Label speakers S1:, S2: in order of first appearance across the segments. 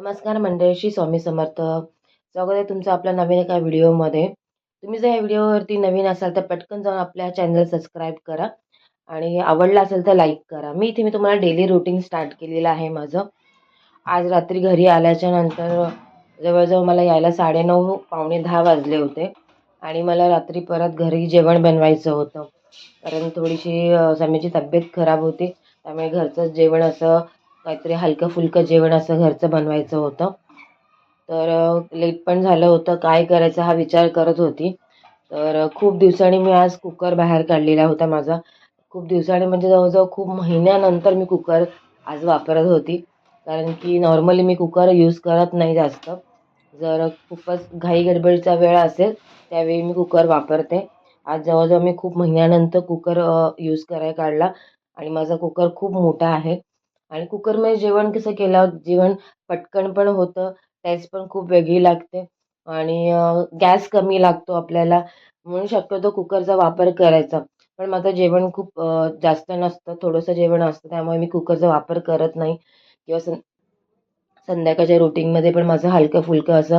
S1: नमस्कार मंडळीशी स्वामी समर्थ. स्वागत आहे तुमचं आपल्या नवीन एका व्हिडिओमध्ये. तुम्ही जर या व्हिडिओवरती नवीन असाल तर पटकन जाऊन आपल्या चॅनल सबस्क्राईब करा आणि आवडला असेल तर लाईक करा. मी इथे मी तुम्हाला डेली रुटीन स्टार्ट केलेलं आहे माझं. आज रात्री घरी आल्याच्यानंतर जवळजवळ मला यायला साडेनऊ पावणे दहा वाजले होते आणि मला रात्री परत घरी जेवण बनवायचं होतं. कारण थोडीशी स्वामीची तब्येत खराब होती. त्यामुळे घरचंच जेवण असं काहीतरी हलकं फुलकं जेवण असं घरचं बनवायचं होतं. तर लेट पण झालं होतं. काय करायचं हा विचार करत होती. तर खूप दिवसांनी मी आज कुकर बाहेर काढलेला होता माझा. खूप दिवसांनी म्हणजे जवळजवळ खूप महिन्यानंतर मी कुकर आज वापरत होती. कारण की नॉर्मली मी कुकर यूज करत नाही जास्त. जर खूपच घाई गडबडीचा वेळ असेल त्यावेळी मी कुकर वापरते. आज जवळजवळ मी खूप महिन्यानंतर कुकर यूज करायला काढला. आणि माझा कुकर खूप मोठा आहे. आणि कुकरमध्ये जेवण कसं केल्यावर जेवण पटकन पण होतं टेस्ट पण खूप वेगळी लागते आणि गॅस कमी लागतो आपल्याला. म्हणून शक्यतो कुकरचा वापर करायचा. पण माझं जेवण खूप जास्त नसतं थोडंसं जेवण असतं त्यामुळे मी कुकरचा वापर करत नाही. किंवा सं संध्याकाळच्या रुटीनमध्ये पण माझं हलकं फुलकं असं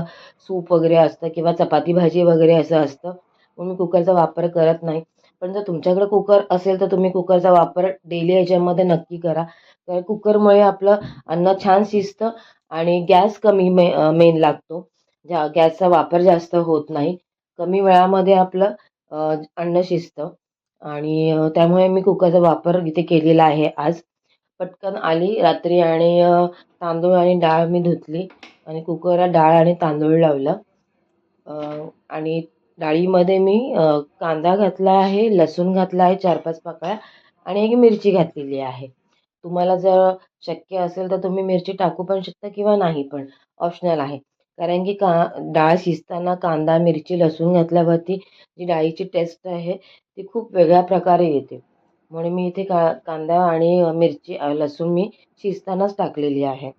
S1: सूप वगैरे असतं किंवा चपाती भाजी वगैरे असं असतं. म्हणून मी कुकरचा वापर करत नाही. पण जर तुमच्याकडे कुकर असेल तर तुम्ही कुकरचा वापर डेली ह्याच्यामध्ये नक्की करा. तर कुकरमुळे आपलं अन्न छान शिजतं आणि गॅस कमी मे मेन लागतो. ज्या गॅसचा वापर जास्त होत नाही. कमी वेळामध्ये आपलं अन्न शिजतं. आणि त्यामुळे मी कुकरचा वापर इथे केलेला आहे आज. पटकन आली रात्री आणि तांदूळ आणि डाळ मी धुतली. आणि कुकरला डाळ आणि तांदूळ लावलं. आणि डाळीमध्ये मी कांदा घातला आहे लसूण घातला आहे चार पाच पाकळ्या आणि एक मिरची घातलेली आहे. तुम्हाला जर शक्य असेल तर तुम्ही मिरची टाकू पण शकता किंवा नाही पण ऑप्शनल आहे. कारण की का डाळ शिजताना कांदा मिरची लसूण घातल्यावरती जी डाळीची टेस्ट आहे ती खूप वेगळ्या प्रकारे येते. म्हणून मी इथे का कांदा आणि मिरची लसूण मी शिजतानाच टाकलेली आहे.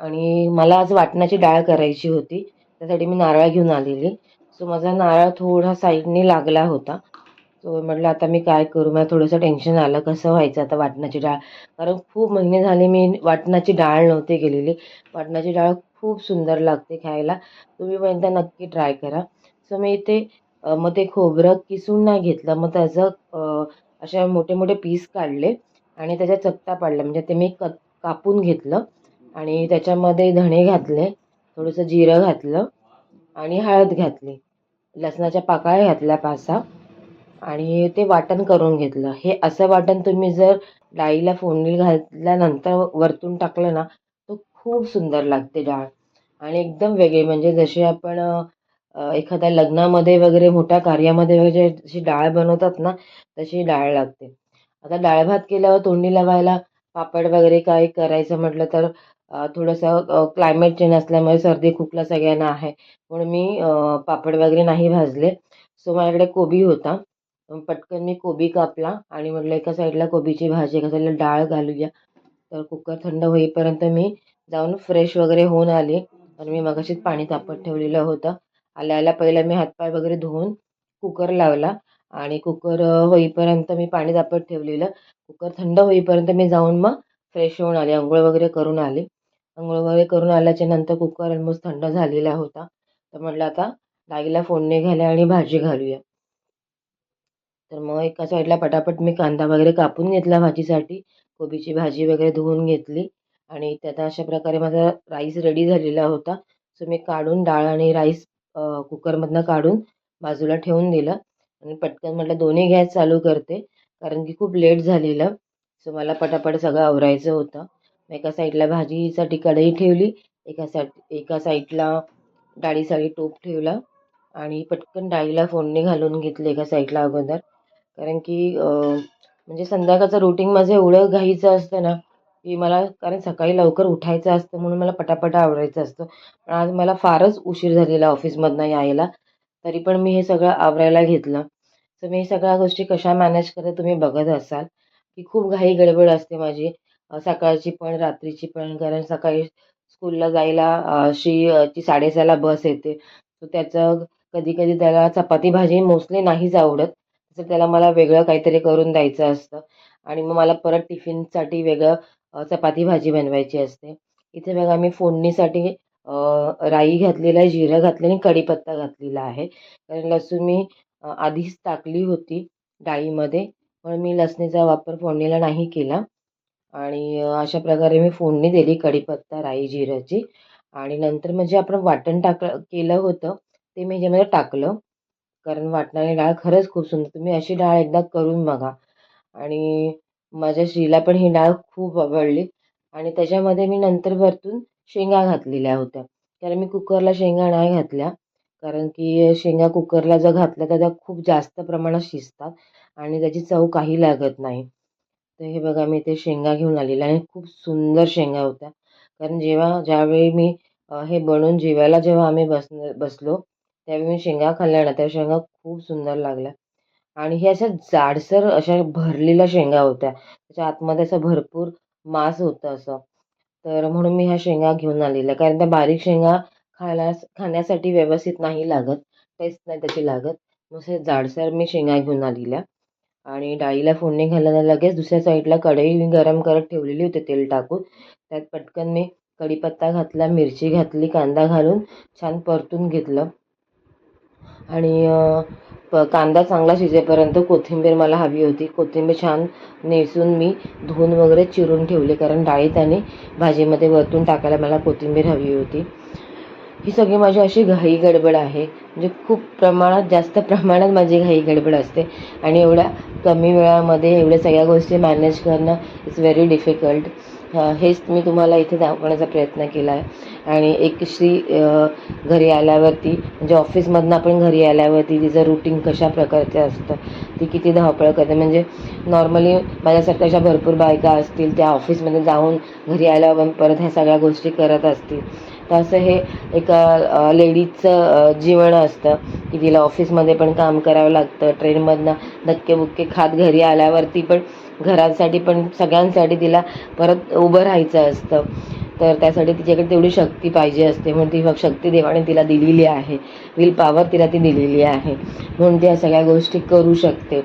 S1: आणि मला आज वाटणाची डाळ करायची होती त्यासाठी मी नारळ घेऊन आलेली. सो माझा नारळ थोडा साईडने लागला होता. सो म्हटलं आता मी काय करू? मला थोडंसं टेन्शन आलं. कसं व्हायचं आता वाटणाची डाळ? कारण खूप महिने झाले मी वाटणाची डाळ नव्हती केलेली. वाटणाची डाळ खूप सुंदर लागते खायला. तुम्ही पण एकदा नक्की ट्राय करा. सो मी इथे मग ते खोबरं किसून नाही घेतलं. मग त्याचं अशा मोठे मोठे पीस काढले आणि त्याच्या चकता पाडल्या म्हणजे ते मी क कापून घेतलं आणि त्याच्यामध्ये धणे घातले थोडंसं जिरं घातलं आणि हळद घातली. लसणाच्या पाकळ्या घातल्या पाच सहा आणि ते वाटण करून घेतलं. हे असं वाटण तुम्ही जर डाळीला फोडणी घातल्यानंतर वरतून टाकलं ना तो खूप सुंदर लागते डाळ. आणि एकदम वेगळी म्हणजे जशी आपण एखाद्या लग्नामध्ये वगैरे मोठ्या कार्यामध्ये वगैरे जशी डाळ बनवतात ना तशी डाळ लागते. आता डाळ भात केल्यावर तोंडी लावायला पापड वगैरे काही करायचं म्हटलं तर थोडंसं क्लायमेट चेंज असल्यामुळे सर्दी खोकला सगळ्यांना आहे. म्हणून मी पापड वगैरे नाही भाजले. सो माझ्याकडे कोबी होता. पटकन मी कोबी कापला आणि म्हटलं एका साईडला कोबीची भाजी एका साईडला डाळ घालूया. तर कुकर थंड होईपर्यंत मी जाऊन फ्रेश वगैरे होऊन आले. आणि मी मगाशीच पाणी तापत ठेवलेलं होतं. आल्या आल्या मी हातपाय वगैरे धुवून कुकर लावला. आणि कुकर होईपर्यंत मी पाणी तापत ठेवलेलं. कुकर थंड होईपर्यंत मी जाऊन मग फ्रेश होऊन आले. आंघोळ वगैरे करून आले. आंघोळ वगैरे करून आल्याच्यानंतर कुकर ऑलमोस्ट थंड झालेला होता. तर म्हटलं आता डाळीला फोडणी घालूया आणि भाजी घालूया. तर मग एका साईडला पटापट मी कांदा वगैरे कापून घेतला भाजीसाठी. कोबीची भाजी वगैरे धुवून घेतली. आणि त्यात अशा प्रकारे माझा राईस रेडी झालेला होता. सो मी काढून डाळ आणि राईस कुकरमधनं काढून बाजूला ठेवून दिलं. आणि पटकन म्हटलं दोन्ही गॅस चालू करते. कारण की खूप लेट झालेलं. सो मला पटापट सगळं आवरायचं होतं. मग एका साईडला भाजीसाठी कढई ठेवली एका साईड एका साईडला डाळीसाठी टोप ठेवला आणि पटकन डाळीला फोडणी घालून घेतली एका साईडला अगोदर. कारण की म्हणजे संध्याकाळचं रुटीन माझं एवढं घाईचं असतं ना की मला कारण सकाळी लवकर उठायचं असतं म्हणून मला पटापट आवरायचं असतं. पण आज मला फारच उशीर झालेला ऑफिसमधनं यायला तरी पण मी हे सगळं आवरायला घेतलं. तर मी सगळ्या गोष्टी कशा मॅनेज करते तुम्ही बघत असाल की खूप घाई गडबड असते माझी. सकाळची पण रात्रीची पण कारण सकाळी स्कूलला जायला श्रीची शी साडेसहाला बस येते. सो त्याचं कधी कधी त्याला चपाती भाजी मोस्टली नाहीच आवडत. तर त्याला मला वेगळं काहीतरी करून द्यायचं असतं. आणि मग मला परत टिफिनसाठी वेगळं चपाती भाजी बनवायची असते. इथे बघा मी फोडणीसाठी राई घातलेला आहे जिरं घातलं आणि कढीपत्ता घातलेला आहे. कारण लसूण मी आधीच टाकली होती डाळीमध्ये. म्हणून मी लसणीचा वापर फोडणीला नाही केला. आणि अशा प्रकारे मी फोडणी दिली कढीपत्ता राई जिऱ्याची. आणि नंतर म्हणजे आपण वाटण टाक केलं होतं ते मी ह्याच्यामध्ये टाकलं. कारण वाटणारी डाळ खरंच खूप सुंदर तुम्ही अशी डाळ एकदा करून बघा. आणि माझ्या श्रीला पण ही डाळ खूप आवडली. आणि त्याच्यामध्ये मी नंतर वरतून शेंगा घातलेल्या होत्या. कारण मी कुकरला शेंगा नाही घातल्या. कारण की शेंगा कुकरला जर घातल्या तर त्या खूप जास्त प्रमाणात शिजतात आणि त्याची चव काही लागत नाही. तर हे बघा मी ते शेंगा घेऊन आलेले आणि खूप सुंदर शेंगा होत्या. कारण जेव्हा ज्यावेळी मी हे बनवून जेवायला जेव्हा आम्ही बस बसलो त्यावेळी मी शेंगा खाल्ल्या ना त्या शेंगा खूप सुंदर लागल्या. आणि हे अशा जाडसर अशा भरलेल्या शेंगा होत्या. त्याच्या आतमध्ये असं भरपूर मांस होतं असं. तर म्हणून मी ह्या शेंगा घेऊन आलेल्या. कारण त्या बारीक शेंगा खायला खाण्यासाठी व्यवस्थित नाही लागत. टेस्ट नाही त्याची लागत. मग जाडसर मी शेंगा घेऊन आलेल्या. आणि डाळीला फोडणी घालताना लगेच दुसऱ्या साईडला कढई गरम करत ठेवलेली होती तेल टाकून. त्यात पटकन मी कढीपत्ता घातला मिरची घातली कांदा घालून छान परतून घेतलं. आणि प कांदा चांगला शिजेपर्यंत कोथिंबीर मला हवी होती. कोथिंबीर छान नेसून मी धुवून वगैरे चिरून ठेवली कारण डाळीत आणि भाजीमध्ये वरतून टाकायला मला कोथिंबीर हवी होती. ही सगळी माझी अशी घाई गडबड आहे. म्हणजे खूप प्रमाणात जास्त प्रमाणात माझी घाई गडबड असते. आणि एवढ्या कमी वेळामध्ये एवढ्या सगळ्या गोष्टी मॅनेज करणं इट्स व्हेरी डिफिकल्ट हेच मी तुम्हाला इथे दाखवण्याचा प्रयत्न केला आहे आणि एक श्री घरी आल्यावरती म्हणजे ऑफिसमधनं आपण घरी आल्यावरती तिचं रुटीन कशा प्रकारचं असतं ती किती धावपळ करते. म्हणजे नॉर्मली माझ्यासारख्या अशा भरपूर बायका असतील त्या ऑफिसमध्ये जाऊन घरी आल्यावर परत ह्या सगळ्या गोष्टी करत असतील. तर असं हे एका लेडीजचं जीवन असतं की तिला ऑफिसमध्ये पण काम करावं लागतं ट्रेनमधनं धक्केबुक्के खात घरी आल्यावरती पण घरासाठी पण सगळ्यांसाठी तिला परत उभं राहायचं असतं. तर त्यासाठी तिच्याकडे तेवढी शक्ती पाहिजे असते. म्हणून ती मग शक्ती देवाने तिला दिलेली आहे. विल पॉवर तिला ती दिलेली आहे. म्हणून ती या सगळ्या गोष्टी करू शकते.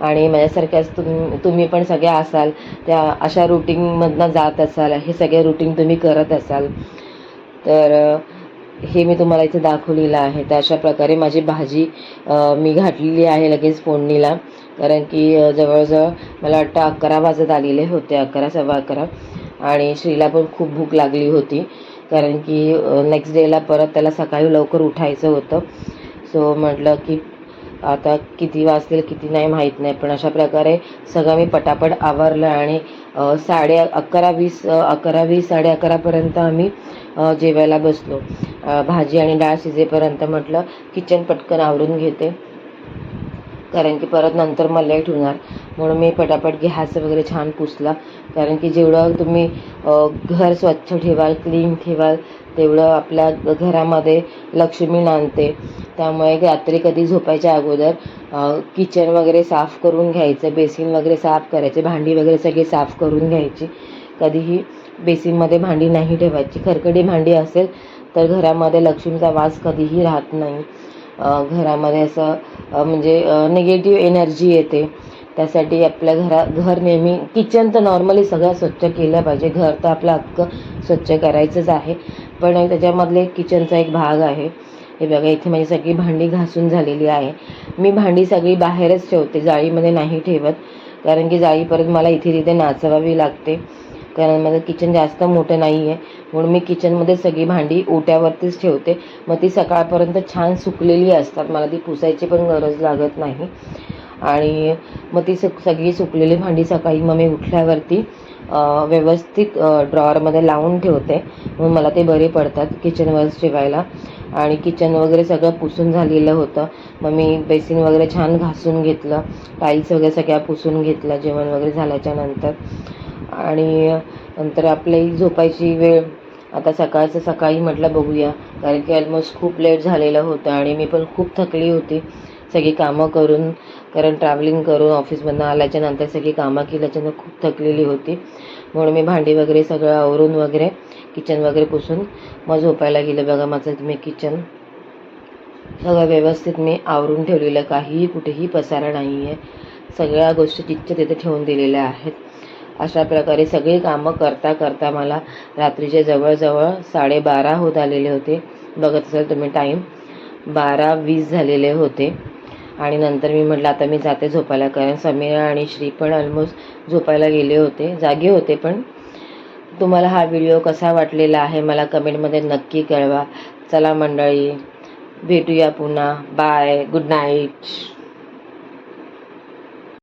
S1: आणि माझ्यासारख्याच तुम तुम्ही पण सगळ्या असाल त्या अशा रुटीनमधनं जात असाल हे सगळे रुटीन तुम्ही करत असाल. तर हे मी तुम्हाला इथे दाखवलेलं आहे. तर अशा प्रकारे माझी भाजी मी घातलेली आहे लगेच फोडणीला. कारण की जवळजवळ मला वाटतं अकरा वाजत आलेले होते अकरा सव्वा अकरा. आणि श्रीला पण खूप भूक लागली होती. कारण की नेक्स्ट डेला परत त्याला सकाळी लवकर उठायचं होतं. सो म्हटलं की आता किती वाजतील किती नाही माहीत नाही पण अशा प्रकारे सगळं मी पटापट आवरलं आणि साडे अकरा वीस अकरा वीस साडे अकरापर्यंत आम्ही जेवायला बसलो. भाजी आणि डाळ शिजेपर्यंत म्हटलं किचन पटकन आवरून घेते कारण की परत नंतर मग लेट होणार म्हणून मी पटापट गॅस वगैरे छान पुसला कारण की जेवढं तुम्ही घर स्वच्छ ठेवाल क्लीन ठेवाल तेवढं आपल्या घरामध्ये लक्ष्मी नांदते. त्यामुळे रात्री कधी झोपायच्या अगोदर किचन वगैरे साफ करून घ्यायचं बेसिन वगैरे साफ करायचे भांडी वगैरे सगळी साफ करून घ्यायची. कधीही बेसिनमध्ये भांडी नाही ठेवायची. खरकडी भांडी असेल तर घरामध्ये लक्ष्मीचा वास कधीही राहत नाही. घरामध्ये असं म्हणजे निगेटिव्ह एनर्जी येते. त्यासाठी आपल्या घरा घर नेहमी किचन तर नॉर्मली सगळं स्वच्छ केलं पाहिजे. घर तर आपलं हक्क स्वच्छ करायचंच आहे. पण त्याच्यामधले किचनचा एक भाग आहे. हे बघा इथे माझी सगळी भांडी घासून झालेली आहे. मी भांडी सगळी बाहेरच ठेवते जाळीमध्ये नाही ठेवत कारण की जाळी परत मला इथे तिथे नाचवावी लागते. कारण माझं किचन जास्त मोठं नाही आहे म्हणून मी किचनमध्ये सगळी भांडी ओट्यावरतीच ठेवते. मग ती सकाळपर्यंत छान सुकलेली असतात मला ती पुसायची पण गरज लागत नाही. आणि मग ती सुक सगळी सुकलेली भांडी सकाळी मग मी उठल्यावरती व्यवस्थित ड्रॉवरमध्ये लावून ठेवते. म्हणून मला ते बरे पडतात किचनवरच ठेवायला आणि किचन वगैरे सगळं पुसून झालेलं होतं. मग मी बेसिन वगैरे छान घासून घेतलं. टाईल्स वगैरे सगळ्या पुसून घेतलं जेवण वगैरे झाल्याच्यानंतर. आणि नंतर आपली झोपायची वेळ. आता सकाळचं सकाळी म्हटलं बघूया. कारण की ऑलमोस्ट खूप लेट झालेलं होतं आणि मी पण खूप थकली होती. सगळी कामं करून कारण ट्रॅव्हलिंग करून ऑफिसमधनं आल्याच्यानंतर सगळी कामं केल्याच्यानं खूप थकलेली होती. म्हणून मी भांडी वगैरे सगळं आवरून वगैरे किचन वगैरे पुसून मग झोपायला गेलं. बघा माझं मी किचन सगळं व्यवस्थित मी आवरून ठेवलेलं. काहीही कुठेही पसारा नाही आहे सगळ्या गोष्टी तिथच्या तिथे ठेवून दिलेल्या आहेत. अशा प्रकारे सगळी कामं करता करता मला रात्रीचे जवळजवळ साडेबारा होत आलेले होते. बघत असाल तुम्ही टाईम बारा वीस झालेले होते. आणि नंतर मी म्हटलं आता मी जाते झोपायला. कारण समीरा आणि श्री पण ऑलमोस्ट झोपायला गेले होते. जागे होते पण तुम्हाला हा व्हिडिओ कसा वाटलेला आहे मला कमेंटमध्ये नक्की कळवा. चला मंडळी भेटूया पुन्हा. Bye good night